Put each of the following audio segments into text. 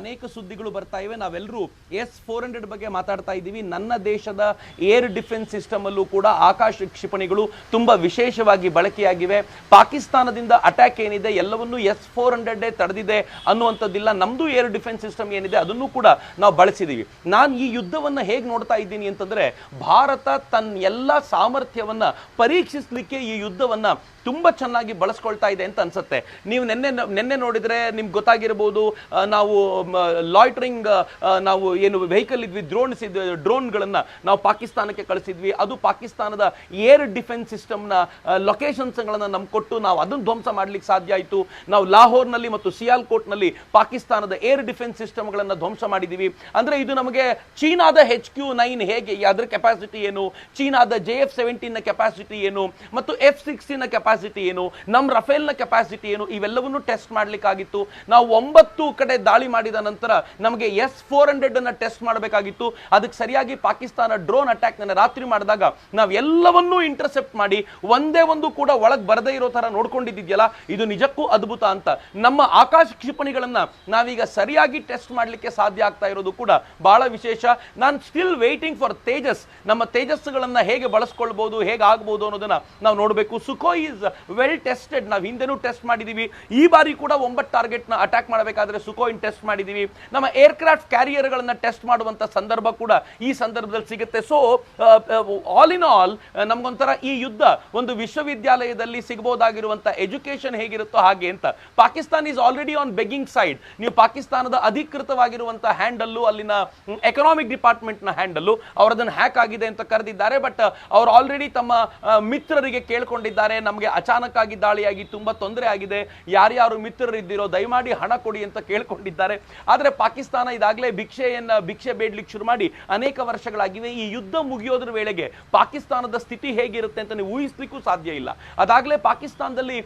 ಅನೇಕ ಸುದ್ದಿಗಳು ಬರ್ತಾ ಇವೆ. ನಾವೆಲ್ಲರೂ ಎಸ್ ಫೋರ್ ಹಂಡ್ರೆಡ್ ಬಗ್ಗೆ ಮಾತಾಡ್ತಾ ಇದ್ದೀವಿ. ನನ್ನ ದೇಶದ ಏರ್ ಡಿಫೆನ್ಸ್ ಸಿಸ್ಟಮ್ ಅಲ್ಲೂ ಕೂಡ ಆಕಾಶ ಕ್ಷಿಪಣಿಗಳು ತುಂಬಾ ವಿಶೇಷವಾಗಿ ಬಳಕೆಯಾಗಿವೆ. ಪಾಕಿಸ್ತಾನದಿಂದ ಅಟ್ಯಾಕ್ ಏನಿದೆ, ಎಲ್ಲವನ್ನೂ ಎಸ್ ಫೋರ್ ಹಂಡ್ರೆಡ್ ತಡೆದಿದೆ ಅನ್ನುವಂಥದ್ದಿಲ್ಲ. ನಮ್ದು ಏರ್ ಡಿಫೆನ್ಸ್ ಸಿಸ್ಟಮ್ ಏನಿದೆ, ಅದನ್ನು ಕೂಡ ನಾವು ಬಳಸಿದೀವಿ. ನಾನು ಈ ಯುದ್ಧವನ್ನ ಹೇಗೆ ನೋಡ್ತಾ ಇದ್ದೀನಿ ಅಂತಂದ್ರೆ, ಭಾರತ ತನ್ನ ಎಲ್ಲ ಸಾಮರ್ಥ್ಯವನ್ನ ಪರೀಕ್ಷಿಸಲಿಕ್ಕೆ ಈ ಯುದ್ಧವನ್ನ ತುಂಬಾ ಚೆನ್ನಾಗಿ ಬಳಸ್ಕೊಳ್ತಾ ಇದೆ ಅಂತ ಅನ್ಸುತ್ತೆ. ನೀವು ನಿನ್ನೆ ನಿನ್ನೆ ನೋಡಿದ್ರೆ ನಿಮ್ಗೆ ಗೊತ್ತಾಗಿರ್ಬೋದು ನಾವು ಲಾಯ್ಟ್ರಿಂಗ್ ನಾವು ಏನು ವೆಹಿಕಲ್ ಇದ್ವಿ ಡ್ರೋನ್ಸ್ ಡ್ರೋನ್ಗಳನ್ನು ನಾವು ಪಾಕಿಸ್ತಾನಕ್ಕೆ ಕಳಿಸಿದ್ವಿ. ಅದು ಪಾಕಿಸ್ತಾನದ ಏರ್ ಡಿಫೆನ್ಸ್ ಸಿಸ್ಟಮ್ನ ಲೊಕೇಶನ್ಸ್ಗಳನ್ನು ನಮ್ಗೆ ಕೊಟ್ಟು ನಾವು ಅದನ್ನು ಧ್ವಂಸ ಮಾಡ್ಲಿಕ್ಕೆ ಸಾಧ್ಯ ಆಯಿತು. ನಾವು ಲಾಹೋರ್ನಲ್ಲಿ ಮತ್ತು ಸಿಯಾಲ್ಕೋಟ್ನಲ್ಲಿ ಪಾಕಿಸ್ತಾನದ ಏರ್ ಡಿಫೆನ್ಸ್ ಸಿಸ್ಟಮ್ಗಳನ್ನು ಧ್ವಂಸ ಮಾಡಿದ್ದೀವಿ ಅಂದ್ರೆ ಇದು ನಮಗೆ ಚೀನಾದ ಹೆಚ್ ಕ್ಯೂ ನೈನ್ ಹೇಗೆ, ಅದರ ಕೆಪಾಸಿಟಿ ಏನು, ಚೀನಾದ ಜೆ ಎಫ್ ಸೆವೆಂಟೀನ್ನ ಕೆಪಾಸಿಟಿ ಏನು, ಮತ್ತು ಎಫ್ ಸಿಕ್ಸ್ಟೀನ್ ಕೆಪಾಸಿಟಿ ಏನು ನಮ್ಮ ರಫೇಲ್ನ ಕೆಪಾಸಿಟಿ ಏನು, ಇವೆಲ್ಲವನ್ನು ಟೆಸ್ಟ್ ಮಾಡ್ಲಿಕ್ಕಾಗಿತ್ತು. ನಾವು ಒಂಬತ್ತು ಕಡೆ ದಾಳಿ ಮಾಡಿದ ನಂತರ ನಮಗೆ ಎಸ್ ಫೋರ್ ಹಂಡ್ರೆಡ್ ಅನ್ನ ಟೆಸ್ಟ್ ಮಾಡಬೇಕಾಗಿತ್ತು. ಅದಕ್ಕೆ ಸರಿಯಾಗಿ ಪಾಕಿಸ್ತಾನ ಡ್ರೋನ್ ಅಟ್ಯಾಕ್ ನನ್ನ ರಾತ್ರಿ ಮಾಡಿದಾಗ ನಾವು ಎಲ್ಲವನ್ನೂ ಇಂಟರ್ಸೆಪ್ಟ್ ಮಾಡಿ ಒಂದೇ ಒಂದು ಕೂಡ ಒಳಗೆ ಬರದೇ ಇರೋ ತರ ನೋಡ್ಕೊಂಡಿದ್ಯಲ್ಲ ಇದು ನಿಜಕ್ಕೂ ಅದ್ಭುತ ಅಂತ. ನಮ್ಮ ಆಕಾಶ ಕ್ಷಿಪಣಿಗಳನ್ನ ನಾವೀಗ ಸರಿಯಾಗಿ ಟೆಸ್ಟ್ ಮಾಡ್ಲಿಕ್ಕೆ ಸಾಧ್ಯ ಆಗ್ತಾ ಇರೋದು ಕೂಡ ಬಹಳ ವಿಶೇಷ. ನಾನು ಸ್ಟಿಲ್ ವೇಟಿಂಗ್ ಫಾರ್ ತೇಜಸ್. ನಮ್ಮ ತೇಜಸ್ಗಳನ್ನ ಹೇಗೆ ಬಳಸ್ಕೊಳ್ಬಹುದು ಹೇಗೆ ಆಗ್ಬಹುದು ಅನ್ನೋದನ್ನ ನಾವು ನೋಡಬೇಕು. ಸುಖೋ ಈಸ್ ವೆಲ್ ಟೆಸ್ಟೆಡ್ ನಾವು ಹಿಂದೆನೂ ಟೆಸ್ಟ್ ಮಾಡಿದೀವಿ. ಈ ಬಾರಿ ಕೂಡ ಒಂಬತ್ತು ಟಾರ್ಗೆಟ್ನ ಅಟ್ಯಾಕ್ ಮಾಡಬೇಕಾದ್ರೆ ಇನ್ ಟೆಸ್ಟ್ ಮಾಡಿದೀವಿ. ನಮ್ಮ ಏರ್ಕ್ರಾಫ್ಟ್ ಕ್ಯಾರಿಯರ್ ಗಳನ್ನ ಟೆಸ್ಟ್ ಮಾಡುವಂಥ ಸಂದರ್ಭ ಕೂಡ ಈ ಸಂದರ್ಭದಲ್ಲಿ ಸಿಗುತ್ತೆ. ಸೊ ಆಲ್ ಇನ್ ಆಲ್ ನಮಗೊಂಥರ ಈ ಯುದ್ಧ ಒಂದು ವಿಶ್ವವಿದ್ಯಾಲಯದಲ್ಲಿ ಸಿಗಬಹುದಾಗಿರುವಂಥ ಎಜುಕೇಷನ್ ಹೇಗಿರುತ್ತೋ ಹಾಗೆ ಅಂತ. Pakistan is already on begging side ನೀವು ಪಾಕಿಸ್ತಾನದ ಅಧಿಕೃತವಾಗಿರುವಂಥ ಹ್ಯಾಂಡಲ್ಲು ಅಲ್ಲಿನ ಎಕನಾಮಿಕ್ ಡಿಪಾರ್ಟ್ಮೆಂಟ್ನ ಹ್ಯಾಂಡಲ್ಲು ಅವರದನ್ನು ಹ್ಯಾಕ್ ಆಗಿದೆ ಅಂತ ಕರೆದಿದ್ದಾರೆ. ಬಟ್ ಅವರು ಆಲ್ರೆಡಿ ತಮ್ಮ ಮಿತ್ರರಿಗೆ ಕೇಳ್ಕೊಂಡಿದ್ದಾರೆ. ನಮಗೆ ಅಚಾನಕ್ ಆಗಿ ದಾಳಿಯಾಗಿ ತುಂಬಾ ತೊಂದರೆ ಆಗಿದೆ. ಯಾರ್ಯಾರು ಮಿತ್ರರಿದ್ದೀರೋ ದಯಮಾಡಿ ಹಣ ಕೊಡಿ ಅಂತ ಕೇಳ್ಕೊಂಡಿದ್ದಾರೆ. ಆದ್ರೆ ಪಾಕಿಸ್ತಾನ ಇದಾಗಲೇ ಭಿಕ್ಷೆಯನ್ನ ಭಿಕ್ಷೆ ಬೇಡ್ಲಿಕ್ಕೆ ಶುರು ಮಾಡಿ ಅನೇಕ ವರ್ಷಗಳಾಗಿವೆ. ಈ ಯುದ್ಧ ಮುಗಿಯೋದ್ರ ವೇಳೆಗೆ ಪಾಕಿಸ್ತಾನದ ಸ್ಥಿತಿ ಹೇಗಿರುತ್ತೆ ಅಂತ ನೀವು ಊಹಿಸ್ಲಿಕ್ಕೂ ಸಾಧ್ಯ ಇಲ್ಲ. ಅದಾಗಲೇ ಪಾಕಿಸ್ತಾನದಲ್ಲಿ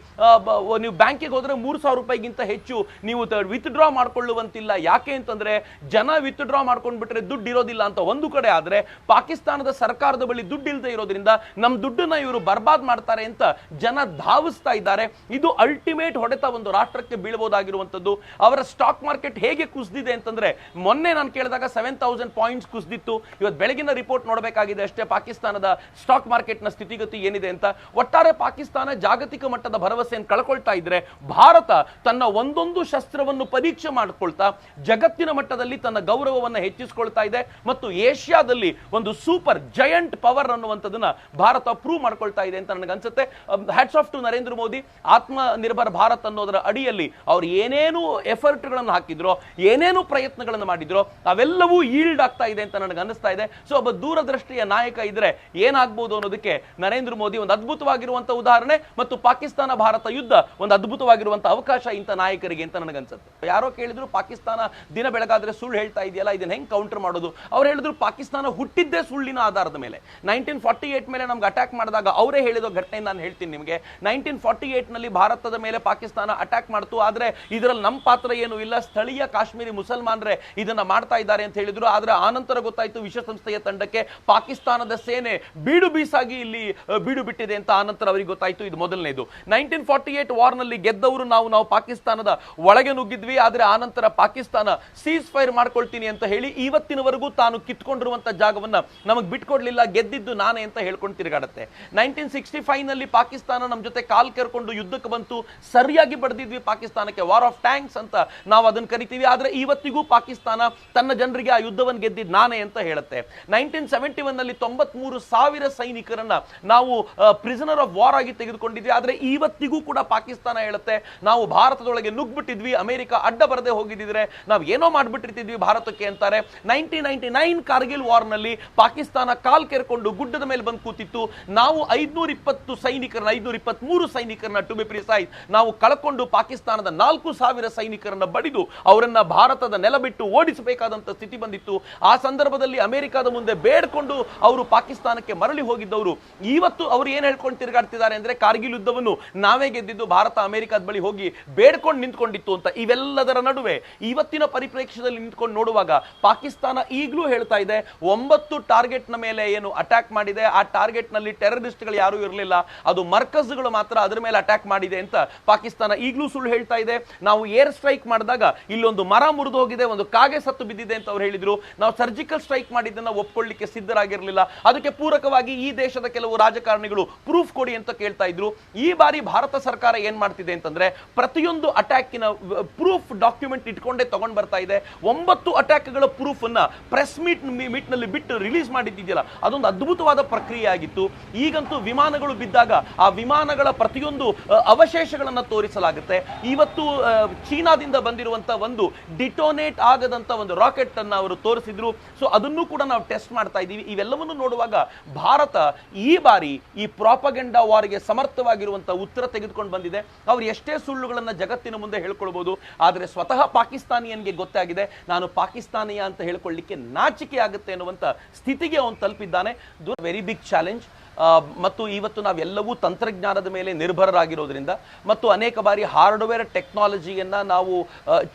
ನೀವು ಬ್ಯಾಂಕಿಗೆ ಹೋದರೆ ಮೂರು ಸಾವಿರ ರೂಪಾಯಿಗಿಂತ ಹೆಚ್ಚು ನೀವು ವಿತ್ಡ್ರಾ ಮಾಡ್ಕೊಳ್ಳುವಂತಿಲ್ಲ. ಯಾಕೆ ಅಂತಂದ್ರೆ ಜನ ವಿತ್ಡ್ರಾ ಮಾಡ್ಕೊಂಡ್ಬಿಟ್ರೆ ದುಡ್ಡು ಇರೋದಿಲ್ಲ ಅಂತ ಒಂದು ಕಡೆ ಆದ್ರೆ ಪಾಕಿಸ್ತಾನದ ಸರ್ಕಾರದ ಬಳಿ ದುಡ್ಡು ಇಲ್ಲದೆ ಇರೋದ್ರಿಂದ ನಮ್ಮ ದುಡ್ಡನ್ನ ಇವರು ಬರ್ಬಾದ್ ಮಾಡ್ತಾರೆ ಅಂತ ಜನ ಧಾವಿಸ್ತಾ ಇದ್ದಾರೆ. ಇದು ಅಲ್ಟಿಮೇಟ್ ಹೊಡೆತ ಒಂದು ರಾಷ್ಟ್ರಕ್ಕೆ ಬೀಳಬಹುದಾಗಿರುವಂತದ್ದು ಅವರ ಸ್ಟಾಕ್ ಮಾರ್ಕೆಟ್ ಹೇಗೆ ಕುಸಿದಿದೆ ಅಂತಂದ್ರೆ, ಮೊನ್ನೆ ನಾನು ಕೇಳಿದಾಗ ಸೆವೆನ್ ತೌಸಂಡ್ ಪಾಯಿಂಟ್ಸ್ ಕುಸಿದಿತ್ತು. ಇವತ್ತು ಬೆಳಗಿನ ರಿಪೋರ್ಟ್ ನೋಡಬೇಕಾಗಿದೆ ಅಷ್ಟೇ. ಪಾಕಿಸ್ತಾನದ ಸ್ಟಾಕ್ ಮಾರ್ಕೆಟ್ನ ಸ್ಥಿತಿಗತಿ ಏನಿದೆ ಅಂತ. ಒಟ್ಟಾರೆ ಪಾಕಿಸ್ತಾನ ಜಾಗತಿಕ ಮಟ್ಟದ ಭರವಸೆಯನ್ನು ಕಳ್ಕೊಳ್ತಾ ಇದ್ರೆ, ಭಾರತ ತನ್ನ ಒಂದೊಂದು ಶಸ್ತ್ರವನ್ನು ಪರೀಕ್ಷೆ ಮಾಡ್ಕೊಳ್ತಾ, ಜಗತ್ತಿನ ಮಟ್ಟದಲ್ಲಿ ತನ್ನ ಗೌರವವನ್ನು ಹೆಚ್ಚಿಸಿಕೊಳ್ತಾ ಇದೆ ಮತ್ತು ಏಷ್ಯಾದಲ್ಲಿ ಒಂದು ಸೂಪರ್ ಜಯಂಟ್ ಪವರ್ ಅನ್ನುವಂಥದ್ದನ್ನ ಭಾರತ ಪ್ರೂವ್ ಮಾಡ್ಕೊಳ್ತಾ ಇದೆ ಅಂತ ನನಗೆ ಅನ್ಸುತ್ತೆ hats off to Narendra Modi. Atma Nirbhar Bharat ಅನ್ನೋದರ ಅಡಿಯಲ್ಲಿ ಅವ್ರು ಏನೇನು ಎಫರ್ಟ್ಗಳನ್ನು ಹಾಕಿದ್ರೋ ಏನೇನು ಪ್ರಯತ್ನಗಳನ್ನು ಮಾಡಿದ್ರೋ ಅವೆಲ್ಲವೂ ಈಲ್ಡ್ ಆಗ್ತಾ ಇದೆ ಅಂತ ನನಗೆ ಅನಿಸ್ತಾ ಇದೆ. ಸೊ ಒಬ್ಬ ದೂರದೃಷ್ಟಿಯ ನಾಯಕ ಇದ್ರೆ ಏನಾಗ್ಬೋದು ಅನ್ನೋದಕ್ಕೆ ನರೇಂದ್ರ ಮೋದಿ ಒಂದು ಅದ್ಭುತವಾಗಿರುವಂತಹ ಉದಾಹರಣೆ ಮತ್ತು ಪಾಕಿಸ್ತಾನ ಭಾರತ ಯುದ್ಧ ಒಂದು ಅದ್ಭುತವಾಗಿರುವಂತಹ ಅವಕಾಶ ಇಂಥ ನಾಯಕರಿಗೆ ಅಂತ ನನಗನ್ಸುತ್ತೆ ಯಾರೋ ಕೇಳಿದ್ರು ಪಾಕಿಸ್ತಾನ ದಿನ ಬೆಳಗಾದ್ರೆ ಸುಳ್ಳು ಹೇಳ್ತಾ ಇದೆಯಲ್ಲ, ಇದನ್ನ ಹೆಂಗ್ ಕೌಂಟರ್ ಮಾಡೋದು? ಅವ್ರು ಹೇಳಿದ್ರು ಪಾಕಿಸ್ತಾನ ಹುಟ್ಟಿದ್ದೇ ಸುಳ್ಳಿನ ಆಧಾರದ ಮೇಲೆ. ನೈನ್ಟೀನ್ ಫಾರ್ಟಿ ಏಟ್ ಮೇಲೆ ನಮ್ಗೆ ಅಟ್ಯಾಕ್ ಮಾಡಿದಾಗ ಅವರೇ ಹೇಳಿದ ಘಟನೆ ನಾನು ಹೇಳ್ತೀನಿ ನಿಮಗೆ. ನೈನ್ಟೀನ್ ಫಾರ್ಟಿ ಏಟ್ನಲ್ಲಿ ಭಾರತದ ಮೇಲೆ ಪಾಕಿಸ್ತಾನ ಅಟ್ಯಾಕ್ ಮಾಡ್ತು, ಆದ್ರೆ ಇದರಲ್ಲಿ ನಮ್ಮ ಪಾತ್ರ ಏನು ಇಲ್ಲ, ಸ್ಥಳೀಯ ಕಾಶ್ಮೀರಿ ಮುಸಲ್ಮಾನರೇ ಇದನ್ನ ಮಾಡ್ತಾ ಇದ್ದಾರೆ ಅಂತ ಹೇಳಿದ್ರು. ಆದ್ರೆ ಆನಂತರ ಗೊತ್ತಾಯ್ತು ವಿಶ್ವಸಂಸ್ಥೆಯ ತಂಡಕ್ಕೆ ಪಾಕಿಸ್ತಾನದ ಸೇನೆ ಬೀಡು ಬೀಸಾಗಿ ಇಲ್ಲಿ ಬೀಡು ಬಿಟ್ಟಿದೆ ಅಂತ ಆನಂತರ ಅವರಿಗೆ ಗೊತ್ತಾಯ್ತು. ಇದು ಮೊದಲನೇದು. ನೈನ್ಟೀನ್ ಫಾರ್ಟಿ ಏಟ್ ವಾರ್ನಲ್ಲಿ ಗೆದ್ದವರು ನಾವು ನಾವು ಪಾಕಿಸ್ತಾನದ ಒಳಗೆ ನುಗ್ಗಿದ್ವಿ. ಆದ್ರೆ ಆನಂತರ ಪಾಕಿಸ್ತಾನ ಸೀಸ್ ಫೈರ್ ಮಾಡ್ಕೊಳ್ತೀನಿ ಅಂತ ಹೇಳಿ ಇವತ್ತಿನವರೆಗೂ ತಾನು ಕಿತ್ಕೊಂಡಿರುವಂತ ಜಾಗವನ್ನ ನಮಗೆ ಬಿಟ್ಕೊಡ್ಲಿಲ್ಲ. ಗೆದ್ದಿದ್ದು ನಾನೇ ಅಂತ ಹೇಳ್ಕೊಂಡು ತಿರುಗಾಡುತ್ತೆ. ನೈನ್ಟೀನ್ ಸಿಕ್ಸ್ಟಿ ಫೈವ್ನಲ್ಲಿ ಪಾಕಿಸ್ತಾನ ನಮ್ಮ ಜೊತೆ ಕಾಲ್ ಕೆರ್ಕೊಂಡು ಯುದ್ಧಕ್ಕೆ ಬಂತು. ಸರಿಯಾಗಿ ಬಡ್ದಿದ್ವಿ ಪಾಕಿಸ್ತಾನಕ್ಕೆ. ವಾರ್ ಆಫ್ ಟ್ಯಾಂಕ್ಸ್ ಅಂತ ನಾವು ಅದನ್ನ ಕರಿತೀವಿ. ಆದ್ರೆ ಇವತ್ತಿಗೂ ಪಾಕಿಸ್ತಾನ ತನ್ನ ಜನರಿಗೆ ಆ ಯುದ್ಧವನ್ನು ಗೆದ್ದಿದ್ದು ನಾನೇ ಅಂತ ಹೇಳುತ್ತೆ. ನೈನ್ಟೀನ್ ಸೆವೆಂಟಿ ಒನ್ನಲ್ಲಿ ತೊಂಬತ್ಮೂರು ಸಾವಿರ ಸೈನಿಕರನ್ನ ನಾವು ಪ್ರಿಸನರ್ ಆಫ್ ವಾರ್ ಆಗಿ ತೆಗೆದುಕೊಂಡಿದ್ವಿ. ಆದರೆ ಇವತ್ತಿಗೂ ಕೂಡ ಪಾಕಿಸ್ತಾನ ಹೇಳುತ್ತೆ, ನಾವು ಭಾರತದೊಳಗೆ ನುಗ್ಬಿಟ್ಟಿದ್ವಿ, ಅಮೆರಿಕ ಅಡ್ಡ ಬರದೆ ಹೋಗಿದ್ದಿದ್ರೆ ನಾವು ಏನೋ ಮಾಡಿಬಿಟ್ಟಿರ್ತಿದ್ವಿ ಭಾರತಕ್ಕೆ ಅಂತಾರೆ. ನೈನ್ಟೀನ್ ನೈನ್ಟಿ ನೈನ್ ಕಾರ್ಗಿಲ್ ವಾರ್ನಲ್ಲಿ ಪಾಕಿಸ್ತಾನ ಕಾಲ್ ಕೆರ್ಕೊಂಡು ಗುಡ್ಡದ ಮೇಲೆ ಬಂದು ಕೂತಿತ್ತು. ನಾವು ಐದ್ನೂರ ಇಪ್ಪತ್ತು ಸೈನಿಕರನ್ನ ಐದ್ನೂರ ಇಪ್ಪತ್ಮೂರು ಸೈನಿಕರನ್ನ ಟು ಬಿ ಪ್ರಿಸೈಸ್ ನಾವು ಕಳ್ಕೊಂಡು ಪಾಕಿಸ್ತಾನದ ನಾಲ್ಕು ಸಾವಿರ ಸೈನಿಕರನ್ನ ಬಡಿದು ಅವರನ್ನ ಭಾರತದ ನೆಲ ಬಿಟ್ಟು ಓಡಿಸಬೇಕಾದಂತ ಸ್ಥಿತಿ ಬಂದಿತ್ತು. ಆ ಸಂದರ್ಭದಲ್ಲಿ ಅಮೆರಿಕದ ಮುಂದೆ ಬೇಡ್ಕೊಂಡು ಅವರು ಪಾಕಿಸ್ತಾನಕ್ಕೆ ಮರಳಿ ಹೋಗಿದ್ದವರು. ಇವತ್ತು ಅವರು ಏನು ಹೇಳ್ಕೊಂಡು ತಿರುಗಾಡ್ತಿದ್ದಾರೆ ಅಂದ್ರೆ ಕಾರ್ಗಿಲ್ ಯುದ್ಧವನ್ನು ನಾವೇ ಗೆದ್ದಿದ್ದು ಭಾರತ ಅಮೆರಿಕದ ಬಳಿ ಹೋಗಿ ಬೇಡ್ಕೊಂಡು ನಿಂತ್ಕೊಂಡಿತ್ತು ಅಂತ. ಇವೆಲ್ಲದರ ನಡುವೆ ಇವತ್ತಿನ ಪರಿಪ್ರೇಕ್ಷ್ಯದಲ್ಲಿ ನಿಂತ್ಕೊಂಡು ನೋಡುವಾಗ ಪಾಕಿಸ್ತಾನ ಈಗಲೂ ಹೇಳ್ತಾ ಇದೆ, ಒಂಬತ್ತು ಟಾರ್ಗೆಟ್ನ ಮೇಲೆ ಏನು ಅಟ್ಯಾಕ್ ಮಾಡಿದೆ, ಆ ಟಾರ್ಗೆಟ್ನಲ್ಲಿ ಟೆರರಿಸ್ಟ್ಗಳು ಯಾರು ಇರಲಿಲ್ಲ. ಅದು ಮರ್ಕಸ್ಗಳು ಮಾತ್ರ ಅದರ ಮೇಲೆ ಅಟ್ಯಾಕ್ ಮಾಡಿದೆ ಅಂತ ಪಾಕಿಸ್ತಾನ ಈಗಲೂ ಸುಳ್ಳು ಹೇಳ್ತಾ ಇದೆ. ನಾವು ಏರ್ ಸ್ಟ್ರೈಕ್ ಮಾಡಿದಾಗ ಇಲ್ಲೊಂದು ಮರ ಮುರಿದು ಹೋಗಿದೆ, ಒಂದು ಕಾಗೆ ಸತ್ತು ಬಿದ್ದಿದೆ ಅಂತ ಅವ್ರು ಹೇಳಿದ್ರು. ನಾವು ಸರ್ಜಿಕಲ್ ಸ್ಟ್ರೈಕ್ ಮಾಡಿದ್ದನ್ನ ಒಪ್ಕೊಳ್ಳಿಕ್ಕೆ ಸಿದ್ಧರಾಗಿರಲಿಲ್ಲ. ಅದಕ್ಕೆ ಪೂರಕವಾಗಿ ಈ ದೇಶದ ಕೆಲವು ರಾಜಕಾರಣಿಗಳು ಪ್ರೂಫ್ ಕೊಡಿ ಅಂತ ಕೇಳ್ತಾ ಇದ್ರು. ಈ ಬಾರಿ ಭಾರತ ಸರ್ಕಾರ ಏನ್ ಮಾಡ್ತಿದೆ ಅಂತಂದ್ರೆ, ಪ್ರತಿಯೊಂದು ಅಟ್ಯಾಕಿನ ಪ್ರೂಫ್ ಡಾಕ್ಯುಮೆಂಟ್ ಇಟ್ಕೊಂಡೇ ತಗೊಂಡ್ ಬರ್ತಾ ಇದೆ. ಒಂಬತ್ತು ಅಟ್ಯಾಕ್ಗಳ ಪ್ರೂಫ್ ಅನ್ನ ಪ್ರೆಸ್ ಮೀಟ್ ಮೀಟ್ನಲ್ಲಿ ಬಿಟ್ಟು ರಿಲೀಸ್ ಮಾಡಿದ್ದಿದೆಯಲ್ಲ, ಅದೊಂದು ಅದ್ಭುತವಾದ ಪ್ರಕ್ರಿಯೆ ಆಗಿತ್ತು. ಈಗಂತೂ ವಿಮಾನಗಳು ಬಿದ್ದಾಗ ಆ ವಿಮಾನಗಳ ಪ್ರತಿಯೊಂದು ಅವಶೇಷಗಳನ್ನು ತೋರಿಸಲಾಗುತ್ತೆ. ಇವತ್ತು ಚೀನಾದಿಂದ ಬಂದಿರುವಂತ ಒಂದು ಡಿಟೋನೇಟ್ ಆಗದಂತ ಒಂದು ರಾಕೆಟ್ ಅನ್ನ ಅವರು ತೋರಿಸಿದ್ರು. ಸೊ ಅದನ್ನು ಕೂಡ ನಾವು ಟೆಸ್ಟ್ ಮಾಡ್ತಾ ಇದ್ದೀವಿ. ಇವೆಲ್ಲವನ್ನು ನೋಡುವಾಗ ಭಾರತ ಈ ಬಾರಿ ಈ ಪ್ರಾಪಗೆಂಡಾ ವಾರ್ಗೆ ಸಮರ್ಥವಾಗಿರುವಂತ ಉತ್ತರ ತೆಗೆದುಕೊಂಡು ಬಂದಿದೆ. ಅವ್ರು ಎಷ್ಟೇ ಸುಳ್ಳುಗಳನ್ನ ಜಗತ್ತಿನ ಮುಂದೆ ಹೇಳ್ಕೊಳ್ಬಹುದು ಆದರೆ ಸ್ವತಃ ಪಾಕಿಸ್ತಾನಿಯನ್ಗೆ ಗೊತ್ತಾಗಿದೆ. ನಾನು ಪಾಕಿಸ್ತಾನಿಯ ಅಂತ ಹೇಳ್ಕೊಳ್ಳಿಕ್ಕೆ ನಾಚಿಕೆ ಆಗುತ್ತೆ ಅನ್ನುವಂತ ಸ್ಥಿತಿಗೆ ಅವನು ತಲುಪಿದ್ದಾನೆ. ವೆರಿ ಬಿಗ್ ಚಾಲೆಂಜ್ ಮತ್ತು ಇವತ್ತು ನಾವೆಲ್ಲವೂ ತಂತ್ರಜ್ಞಾನದ ಮೇಲೆ ನಿರ್ಭರರಾಗಿರೋದ್ರಿಂದ ಮತ್ತು ಅನೇಕ ಬಾರಿ ಹಾರ್ಡ್ವೇರ್ ಟೆಕ್ನಾಲಜಿಯನ್ನು ನಾವು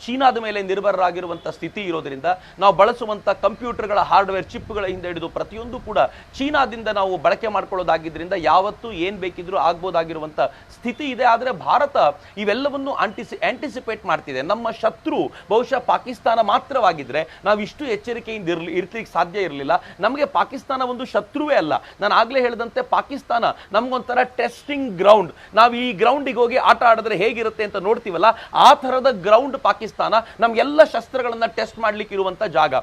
ಚೀನಾದ ಮೇಲೆ ನಿರ್ಭರರಾಗಿರುವಂಥ ಸ್ಥಿತಿ ಇರೋದ್ರಿಂದ ನಾವು ಬಳಸುವಂಥ ಕಂಪ್ಯೂಟರ್ಗಳ ಹಾರ್ಡ್ವೇರ್ ಚಿಪ್ಗಳ ಹಿಂದೆ ಹಿಡಿದು ಪ್ರತಿಯೊಂದು ಕೂಡ ಚೀನಾದಿಂದ ನಾವು ಬಳಕೆ ಮಾಡ್ಕೊಳ್ಳೋದಾಗಿದ್ದರಿಂದ ಯಾವತ್ತೂ ಏನು ಬೇಕಿದ್ರೂ ಆಗ್ಬೋದಾಗಿರುವಂಥ ಸ್ಥಿತಿ ಇದೆ. ಆದರೆ ಭಾರತ ಇವೆಲ್ಲವನ್ನು ಆಂಟಿಸಿ ಆಂಟಿಸಿಪೇಟ್ ಮಾಡ್ತಿದೆ. ನಮ್ಮ ಶತ್ರು ಬಹುಶಃ ಪಾಕಿಸ್ತಾನ ಮಾತ್ರವಾಗಿದ್ರೆ ನಾವು ಇಷ್ಟು ಎಚ್ಚರಿಕೆಯಿಂದ ಇರ್ಲಿ, ಇರ್ಲಿಕ್ಕೆ ಸಾಧ್ಯ ಇರಲಿಲ್ಲ. ನಮಗೆ ಪಾಕಿಸ್ತಾನ ಒಂದು ಶತ್ರುವೇ ಅಲ್ಲ. ನಾನು ಆಗ್ಲೇ ಹೇಳಿದಂತೆ ಪಾಕಿಸ್ತಾನ ನಮಗೊಂಥರ ಟೆಸ್ಟಿಂಗ್ ಗ್ರೌಂಡ್ ನಾವು ಈ ಗ್ರೌಂಡಿಗೆ ಹೋಗಿ ಆಟ ಆಡಿದ್ರೆ ಹೇಗಿರುತ್ತೆ ಅಂತ ನೋಡ್ತೀವಲ್ಲ, ಆ ಥರದ ಗ್ರೌಂಡ್ ಪಾಕಿಸ್ತಾನ ನಮಗೆಲ್ಲ ಶಸ್ತ್ರಗಳನ್ನು ಟೆಸ್ಟ್ ಮಾಡ್ಲಿಕ್ಕೆ ಇರುವಂತ ಜಾಗ.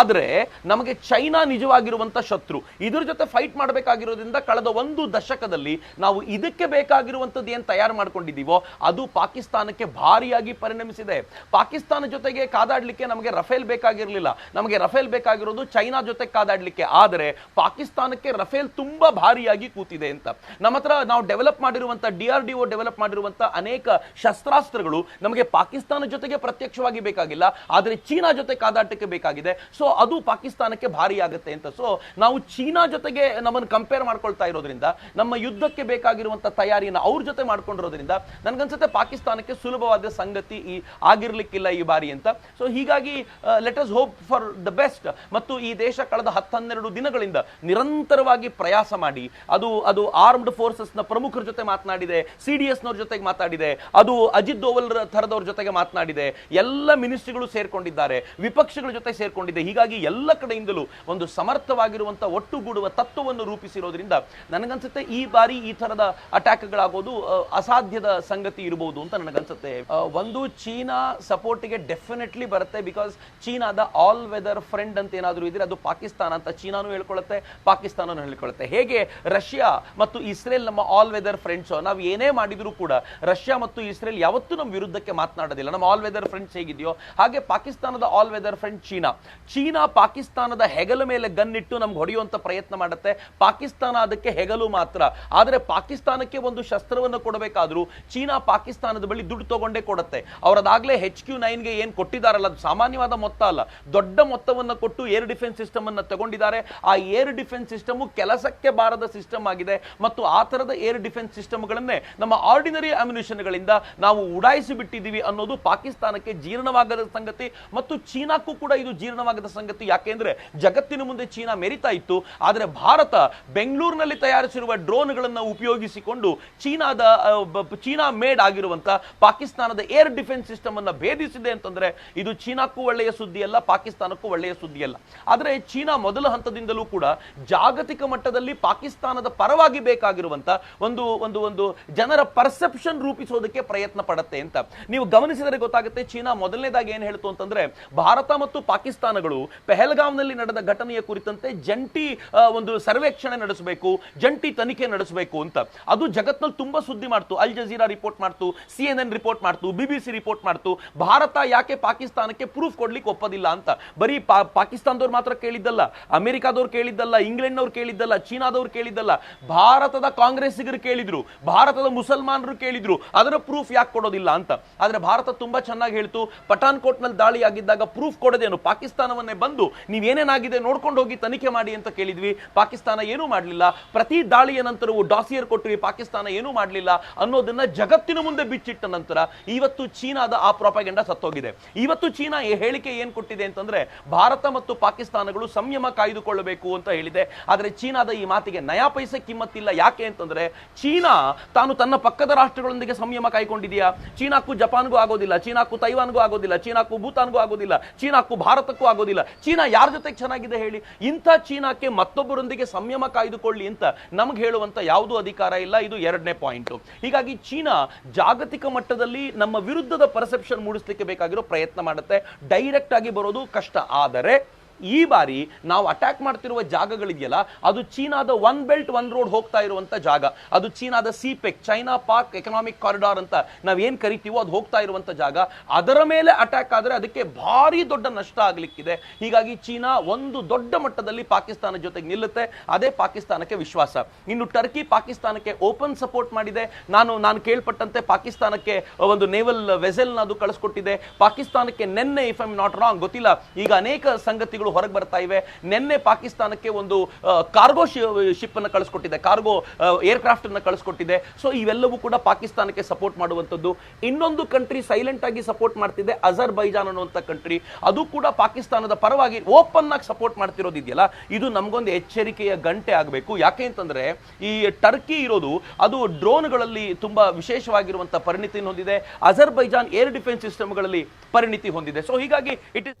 ಆದರೆ ನಮಗೆ ಚೈನಾ ನಿಜವಾಗಿರುವಂತ ಶತ್ರು. ಇದ್ರ ಜೊತೆ ಫೈಟ್ ಮಾಡಬೇಕಾಗಿರೋದ್ರಿಂದ ಕಳೆದ ಒಂದು ದಶಕದಲ್ಲಿ ನಾವು ಇದಕ್ಕೆ ಬೇಕಾಗಿರುವಂಥದ್ದು ಏನು ತಯಾರು ಮಾಡ್ಕೊಂಡಿದ್ದೀವೋ, ಅದು ಪಾಕಿಸ್ತಾನಕ್ಕೆ ಭಾರಿಯಾಗಿ ಪರಿಣಮಿಸಿದೆ. ಪಾಕಿಸ್ತಾನ ಜೊತೆಗೆ ಕಾದಾಡಲಿಕ್ಕೆ ನಮಗೆ ರಫೇಲ್ ಬೇಕಾಗಿರಲಿಲ್ಲ. ನಮಗೆ ರಫೇಲ್ ಬೇಕಾಗಿರೋದು ಚೈನಾ ಜೊತೆ ಕಾದಾಡಲಿಕ್ಕೆ. ಆದರೆ ಪಾಕಿಸ್ತಾನಕ್ಕೆ ರಫೇಲ್ ತುಂಬಾ ಭಾರಿಯಾಗಿ ಕೂತಿದೆ ಅಂತ. ನಮ್ಮ ಹತ್ರ ನಾವು ಡೆವಲಪ್ ಮಾಡಿರುವಂತ D R D O develop ಮಾಡಿರುವಂತ ಅನೇಕ ಶಸ್ತ್ರಾಸ್ತ್ರಗಳು ನಮಗೆ ಪಾಕಿಸ್ತಾನ ಜೊತೆಗೆ ಪ್ರತ್ಯಕ್ಷವಾಗಿ ಬೇಕಾಗಿಲ್ಲ, ಆದರೆ ಚೀನಾ ಜೊತೆ ಕಾದಾಟಕ್ಕೆ ಬೇಕಾಗಿದೆ. ಸೊ ಅದು ಪಾಕಿಸ್ತಾನಕ್ಕೆ ಭಾರಿ ಆಗುತ್ತೆ ಅಂತ. ಸೊ ನಾವು ಚೀನಾ ಜೊತೆಗೆ ನಮ್ಮನ್ನು ಕಂಪೇರ್ ಮಾಡ್ಕೊಳ್ತಾ ಇರೋದ್ರಿಂದ, ನಮ್ಮ ಯುದ್ಧಕ್ಕೆ ಬೇಕಾಗಿರುವಂತ ತಯಾರಿಯನ್ನು ಅವ್ರ ಜೊತೆ ಮಾಡ್ಕೊಂಡಿರೋದ್ರಿಂದ ನನ್ಗನ್ಸುತ್ತೆ ಪಾಕಿಸ್ತಾನಕ್ಕೆ ಸುಲಭವಾದ ಸಂಗತಿ ಈ ಆಗಿರ್ಲಿಕ್ಕಿಲ್ಲ ಈ ಬಾರಿ ಅಂತ. ಸೊ ಹೀಗಾಗಿ let us hope for the best ಮತ್ತು ಈ ದೇಶ ಕಳೆದ ಹತ್ತನ್ನೆರಡು ದಿನಗಳಿಂದ ನಿರಂತರವಾಗಿ ಪ್ರಯಾಸ ಮಾಡಿ ಅದು ಅದು ಆರ್ಮ್ಡ್ ಫೋರ್ಸಸ್ನ ಪ್ರಮುಖರ ಜೊತೆ ಮಾತನಾಡಿದೆ ಸಿ ಡಿ ಎಸ್ ನವ್ರ ಜೊತೆಗೆ ಮಾತಾಡಿದೆ ಅದು ಅಜಿತ್ ದೋವಲ್ ಥರದವ್ರ ಜೊತೆಗೆ ಮಾತನಾಡಿದೆ, ಎಲ್ಲ ಮಿನಿಸ್ಟ್ರಿಗಳು ಸೇರ್ಕೊಂಡಿದ್ದಾರೆ, ವಿಪಕ್ಷಗಳ ಜೊತೆ ಸೇರ್ಕೊಂಡಿದೆ, ಹೀಗಾಗಿ ಎಲ್ಲ ಕಡೆಯಿಂದಲೂ ಒಂದು ಸಮರ್ಥವಾಗಿರುವಂಥ ಒಟ್ಟುಗೂಡುವ ತತ್ವವನ್ನು ರೂಪಿಸಿರೋದ್ರಿಂದ ನನಗನ್ಸುತ್ತೆ ಈ ಬಾರಿ ಈ ತರದ ಅಟ್ಯಾಕ್ಗಳಾಗೋದು ಅಸಾಧ್ಯದ ಸಂಗತಿ ಇರಬಹುದು ಅಂತ ನನಗನ್ಸುತ್ತೆ. ಒಂದು ಚೀನಾ ಸಪೋರ್ಟಿಗೆ ಡೆಫಿನೆಟ್ಲಿ ಬರುತ್ತೆ ಬಿಕಾಸ್ ಚೀನಾದ ಆಲ್ ವೆದರ್ ಫ್ರೆಂಡ್ ಅಂತ ಏನಾದರೂ ಇದ್ರೆ ಅದು ಪಾಕಿಸ್ತಾನ ಅಂತ ಚೀನಾನು ಹೇಳ್ಕೊಳ್ಳುತ್ತೆ ಪಾಕಿಸ್ತಾನನು ಹೇಳ್ಕೊಳ್ಳುತ್ತೆ ಹೇಗೆ ರಷ್ಯಾ ಮತ್ತು ಇಸ್ರೇಲ್ ನಮ್ಮ ಆಲ್ ವೆದರ್ ಫ್ರೆಂಡ್ಸ್ ನಾವು ಏನೇ ಮಾಡಿದ್ರು ಕೂಡ ರಷ್ಯಾ ಮತ್ತು ಇಸ್ರೇಲ್ ಯಾವತ್ತೂ ನಮ್ಮ ವಿರುದ್ಧಕ್ಕೆ ಮಾತನಾಡೋದಿಲ್ಲ. ನಮ್ಮ ಆಲ್ ವೆದರ್ ಫ್ರೆಂಡ್ಸ್ ಹೇಗಿದೆಯೋ ಹಾಗೆ ಪಾಕಿಸ್ತಾನದ all weather friend China. China ಪಾಕಿಸ್ತಾನದ ಹೆಗಲ ಮೇಲೆ ಗನ್ನಿಟ್ಟು ನಮ್ಗೆ ಹೊಡೆಯುವಂತ ಪ್ರಯತ್ನ ಮಾಡುತ್ತೆ. ಪಾಕಿಸ್ತಾನ ಅದಕ್ಕೆ ಹೆಗಲು ಮಾತ್ರ. ಆದರೆ ಪಾಕಿಸ್ತಾನಕ್ಕೆ ಒಂದು ಶಸ್ತ್ರವನ್ನು ಕೊಡಬೇಕಾದ್ರೂ ಚೀನಾ ಪಾಕಿಸ್ತಾನದ ಬಳಿ ದುಡ್ಡು ತಗೊಂಡೇ ಕೊಡುತ್ತೆ. ಅವರದಾಗಲೇ ಹೆಚ್ ಕ್ಯೂ ನೈನ್ಗೆ ಏನು ಕೊಟ್ಟಿದ್ದಾರಲ್ಲ ಅದು ಸಾಮಾನ್ಯವಾದ ಮೊತ್ತ ಅಲ್ಲ. ದೊಡ್ಡ ಮೊತ್ತವನ್ನು ಕೊಟ್ಟು ಏರ್ ಡಿಫೆನ್ಸ್ ಸಿಸ್ಟಮ್ ಅನ್ನ ತಗೊಂಡಿದ್ದಾರೆ. ಆ ಏರ್ ಡಿಫೆನ್ಸ್ ಸಿಸ್ಟಮ್ ಕೆಲಸಕ್ಕೆ ಬಾರದ ಸಿಸ್ಟಮ್ ಆಗಿದೆ ಮತ್ತು ಆ ತರಹದ ಏರ್ ಡಿಫೆನ್ಸ್ ಸಿಸ್ಟಮ್ಗಳನ್ನೇ ನಮ್ಮ ಆರ್ಡಿನರಿ ಗಳಿಂದ ನಾವು ಉಡಾಯಿಸಿ ಬಿಟ್ಟಿದ್ದೀವಿ ಅನ್ನೋದು ಪಾಕಿಸ್ತಾನಕ್ಕೆ ಜೀರ್ಣವಾಗದ ಸಂಗತಿ ಮತ್ತು ಚೀನಾಕ್ಕೂ ಕೂಡ ಇದು ಜೀರ್ಣವಾಗದ ಸಂಗತಿ. ಯಾಕೆಂದ್ರೆ ಜಗತ್ತಿನ ಮುಂದೆ ಚೀನಾ ಮೆರಿತಾ ಇತ್ತು, ಆದರೆ ಭಾರತ ಬೆಂಗಳೂರಿನಲ್ಲಿ ತಯಾರಿಸಿರುವ ಡ್ರೋನ್ಗಳನ್ನು ಉಪಯೋಗಿಸಿಕೊಂಡು ಚೀನಾದ ಚೀನಾ ಮೇಡ್ ಆಗಿರುವಂತಹ ಪಾಕಿಸ್ತಾನದ ಏರ್ ಡಿಫೆನ್ಸ್ ಸಿಸ್ಟಮ್ ಅನ್ನ ಭೇದಿಸಿದೆ ಅಂತಂದ್ರೆ ಇದು ಚೀನಾಕ್ಕೂ ಒಳ್ಳೆಯ ಸುದ್ದಿ ಅಲ್ಲ, ಪಾಕಿಸ್ತಾನಕ್ಕೂ ಒಳ್ಳೆಯ ಸುದ್ದಿ ಅಲ್ಲ. ಆದರೆ ಚೀನಾ ಮೊದಲ ಹಂತದಿಂದಲೂ ಕೂಡ ಜಾಗತಿಕ ಮಟ್ಟದಲ್ಲಿ ಪಾಕಿಸ್ತಾನದ ಪರವಾಗಿ ಬೇಕಾಗಿರುವಂತ ಒಂದು ಒಂದು ಒಂದು ಜನರ ಪರ್ಸೆಪ್ಷನ್ ರೂಪಿಸೋದಕ್ಕೆ ಪ್ರಯತ್ನ ಪಡುತ್ತೆ ಅಂತ. ನೀವು ಗಮನಿಸಿದರೆ ಗೊತ್ತಾಗುತ್ತೆ, ಚೀನಾ ಮೊದಲನೇದಾಗಿ ಏನ್ ಹೇಳ್ತು ಅಂತಂದ್ರೆ, ಭಾರತ ಮತ್ತು ಪಾಕಿಸ್ತಾನಗಳು ಪೆಹಲ್ಗಾಂವ್ನಲ್ಲಿ ನಡೆದ ಘಟನೆಯ ಕುರಿತಂತೆ ಜಂಟಿ ಒಂದು ಸರ್ವೇಕ್ಷಣೆ ನಡೆಸಬೇಕು, ಜಂಟಿ ತನಿಖೆ ನಡೆಸಬೇಕು ಅಂತ. ಅದು ಜಗತ್ನಲ್ಲಿ ತುಂಬಾ ಸುದ್ದಿ ಮಾಡ್ತು. ಅಲ್ ಜಜೀರಾ ರಿಪೋರ್ಟ್ ಮಾಡ್ತು ಸಿ ಎನ್ ಎನ್ ರಿಪೋರ್ಟ್ ಮಾಡ್ತು ಬಿಬಿಸಿ ರಿಪೋರ್ಟ್ ಮಾಡ್ತು. ಭಾರತ ಯಾಕೆ ಪಾಕಿಸ್ತಾನಕ್ಕೆ ಪ್ರೂಫ್ ಕೊಡ್ಲಿಕ್ಕೆ ಒಪ್ಪದಿಲ್ಲ ಅಂತ. ಬರೀ ಪಾಕಿಸ್ತಾನದವ್ರು ಮಾತ್ರ ಕೇಳಿದ್ದಲ್ಲ, ಅಮೆರಿಕಾದವ್ರು ಕೇಳಿದ್ದಲ್ಲ, ಇಂಗ್ಲೆಂಡ್ನವ್ರು ಕೇಳಿದ್ದಲ್ಲ, ಚೀನಾದವ್ರು ಕೇಳಿದ್ದಲ್ಲ. ಭಾರತದ ಕಾಂಗ್ರೆಸ್ಸಿಗರು ಕೇಳಿದ್ರು, ಭಾರತದ ಮುಸಲ್ಮಾನರು ಕೇಳಿದ್ರು, ಅದರ ಪ್ರೂಫ್ ಯಾಕೆ ಕೊಡೋದಿಲ್ಲ ಅಂತ. ಆದ್ರೆ ಭಾರತ ತುಂಬಾ ಚೆನ್ನಾಗಿ ಹೇಳ್ತು ಪಠಾನ್ಕೋಟ್ನಲ್ಲಿ ದಾಳಿ ಆಗಿದ್ದಾಗ ಪ್ರೂಫ್ ಕೊಡೋದೇನು ಪಾಕಿಸ್ತಾನವನ್ನೇ ಬಂದು ನೀವೇನೇನಾಗಿದೆ ನೋಡ್ಕೊಂಡು ಹೋಗಿ ತನಿಖೆ ಮಾಡಿ ಅಂತ ಕೇಳಿದ್ವಿ. ಪಾಕಿಸ್ತಾನ ಏನೂ ಮಾಡಲಿಲ್ಲ. ಪ್ರತಿ ದಾಳಿಯ ನಂತರವೂ ಡಾಸಿಯರ್ ಕೊಟ್ಟು ಪಾಕಿಸ್ತಾನ ಏನೂ ಮಾಡಲಿಲ್ಲ ಅನ್ನೋದನ್ನ ಜಗತ್ತಿನ ಮುಂದೆ ಬಿಚ್ಚಿಟ್ಟ ನಂತರ ಇವತ್ತು ಚೀನಾದ ಆ ಪ್ರಾಪಗೆಂಡ ಸತ್ತೋಗಿದೆ. ಇವತ್ತು ಚೀನಾ ಹೇಳಿಕೆ ಏನ್ ಕೊಟ್ಟಿದೆ ಅಂತಂದ್ರೆ, ಭಾರತ ಮತ್ತು ಪಾಕಿಸ್ತಾನಗಳು ಸಂಯಮ ಕಾಯ್ದುಕೊಳ್ಳಬೇಕು ಅಂತ ಹೇಳಿದೆ. ಆದರೆ ಚೀನಾದ ಈ ಮಾತಿಗೆ ನಯಾ ಪೈಸೆ ಕಿಮ್ಮತ್ತಿಲ್ಲ. ಯಾಕೆ ಅಂತಂದ್ರೆ, ಚೀನಾ ತಾನು ತನ್ನ ಪಕ್ಕದ ರಾಷ್ಟ್ರಗಳೊಂದಿಗೆ ಸಂಯಮ ಕಾಯ್ಕೊಂಡಿದೆಯಾ? ಚೀನಾಕ್ಕೂ ಜಪಾನ್ಗೂ ಆಗೋದಿಲ್ಲ. ಚೀನಾಕ್ಕೂ ತೈವಾನ್ಗೂ ಆಗೋದಿಲ್ಲ. ಚೀನಾಕ್ಕೂ ಭೂತಾನ್ಗೂ ಆಗೋದಿಲ್ಲ. ಚೀನಾಕ್ಕೂ ಭಾರತಕ್ಕೂ ಆಗೋದಿಲ್ಲ. ಚೀನಾ ಯಾರ ಜೊತೆಗೆ ಚೆನ್ನಾಗಿದೆ ಹೇಳಿ? ಇಂಥ ಚೀನಾಕ್ಕೆ ಮತ್ತೊಬ್ಬರೊಂದಿಗೆ ಸಂಯಮ ಕಾಯ್ದುಕೊಳ್ಳಿ ಅಂತ ನಮ್ಗೆ ಹೇಳುವಂತ ಯಾವುದೂ ಅಧಿಕಾರ ಇಲ್ಲ. ಇದು ಎರಡನೇ ಪಾಯಿಂಟ್. ಹೀಗಾಗಿ ಚೀನಾ ಜಾಗತಿಕ ಮಟ್ಟದಲ್ಲಿ ನಮ್ಮ ವಿರುದ್ಧದ ಪರ್ಸೆಪ್ಷನ್ ಮೂಡಿಸಲಿಕ್ಕೆ ಬೇಕಾಗಿರೋ ಪ್ರಯತ್ನ ಮಾಡುತ್ತೆ. ಡೈರೆಕ್ಟ್ ಆಗಿ ಬರೋದು ಕಷ್ಟ. ಆದರೆ ಈ ಬಾರಿ ನಾವು ಅಟ್ಯಾಕ್ ಮಾಡ್ತಿರುವ ಜಾಗಗಳಿದೆಯಲ್ಲ, ಅದು ಚೀನಾದ ಒನ್ ಬೆಲ್ಟ್ ಒನ್ ರೋಡ್ ಹೋಗ್ತಾ ಇರುವಂತ ಜಾಗ. ಅದು ಚೀನಾದ CPEC China Pak economic corridor ಅಂತ ನಾವ್ ಏನ್ ಕರಿತೀವೋ ಅದು ಹೋಗ್ತಾ ಇರುವಂತ ಜಾಗ. ಅದರ ಮೇಲೆ ಅಟ್ಯಾಕ್ ಆದ್ರೆ ಅದಕ್ಕೆ ಭಾರಿ ದೊಡ್ಡ ನಷ್ಟ ಆಗ್ಲಿಕ್ಕಿದೆ. ಹೀಗಾಗಿ ಚೀನಾ ಒಂದು ದೊಡ್ಡ ಮಟ್ಟದಲ್ಲಿ ಪಾಕಿಸ್ತಾನ ಜೊತೆಗೆ ನಿಲ್ಲುತ್ತೆ. ಅದೇ ಪಾಕಿಸ್ತಾನಕ್ಕೆ ವಿಶ್ವಾಸ. ಇನ್ನು ಟರ್ಕಿ ಪಾಕಿಸ್ತಾನಕ್ಕೆ ಓಪನ್ ಸಪೋರ್ಟ್ ಮಾಡಿದೆ. ನಾನು ನಾನು ಕೇಳ್ಪಟ್ಟಂತೆ ಪಾಕಿಸ್ತಾನಕ್ಕೆ ಒಂದು ನೇವಲ್ ವೆಸೆಲ್ ಅದು ಕಳಿಸ್ಕೊಟ್ಟಿದೆ. ಪಾಕಿಸ್ತಾನಕ್ಕೆ ನಿನ್ನೆ ಇಫ್ ಐಮ್ ನಾಟ್ ರಾಂಗ್ ಗೊತ್ತಿಲ್ಲ. ಈಗ ಅನೇಕ ಸಂಗತಿಗಳು ಹೊರಗೆ ಬರ್ತಾ ಇವೆ. ನಿನ್ನೆ ಪಾಕಿಸ್ತಾನಕ್ಕೆ ಒಂದು ಕಾರ್ಗೋ ಶಿಪ್ ಅನ್ನು ಕಳಿಸ್ಕೊಟ್ಟಿದೆ. ಕಾರ್ಗೋ ಏರ್ಕ್ರಾಫ್ಟ್ ಅನ್ನು ಕಳಿಸ್ಕೊಟ್ಟಿದೆ. ಸೊ ಇವೆಲ್ಲವೂ ಕೂಡ ಪಾಕಿಸ್ತಾನಕ್ಕೆ ಸಪೋರ್ಟ್ ಮಾಡುವಂಥದ್ದು. ಇನ್ನೊಂದು ಕಂಟ್ರಿ ಸೈಲೆಂಟ್ ಆಗಿ ಸಪೋರ್ಟ್ ಮಾಡ್ತಿದೆ ಅಜರ್ ಬೈಜಾನ್ ಅನ್ನುವಂಥ ಕಂಟ್ರಿ ಅದು ಕೂಡ ಪಾಕಿಸ್ತಾನದ ಪರವಾಗಿ ಓಪನ್ ಆಗಿ ಸಪೋರ್ಟ್ ಮಾಡ್ತಿರೋದಿದೆಯಲ್ಲ ಇದು ನಮಗೊಂದು ಎಚ್ಚರಿಕೆಯ ಗಂಟೆ ಆಗಬೇಕು. ಯಾಕೆ ಅಂತಂದ್ರೆ, ಈ ಟರ್ಕಿ ಇರೋದು, ಅದು ಡ್ರೋನ್ಗಳಲ್ಲಿ ತುಂಬಾ ವಿಶೇಷವಾಗಿರುವಂತಹ ಪರಿಣಿತಿ ಹೊಂದಿದೆ. ಅಜರ್ಬೈಜಾನ್ ಏರ್ ಡಿಫೆನ್ಸ್ ಸಿಸ್ಟಮ್ಗಳಲ್ಲಿ ಪರಿಣಿತಿ ಹೊಂದಿದೆ. ಸೊ ಹೀಗಾಗಿ it is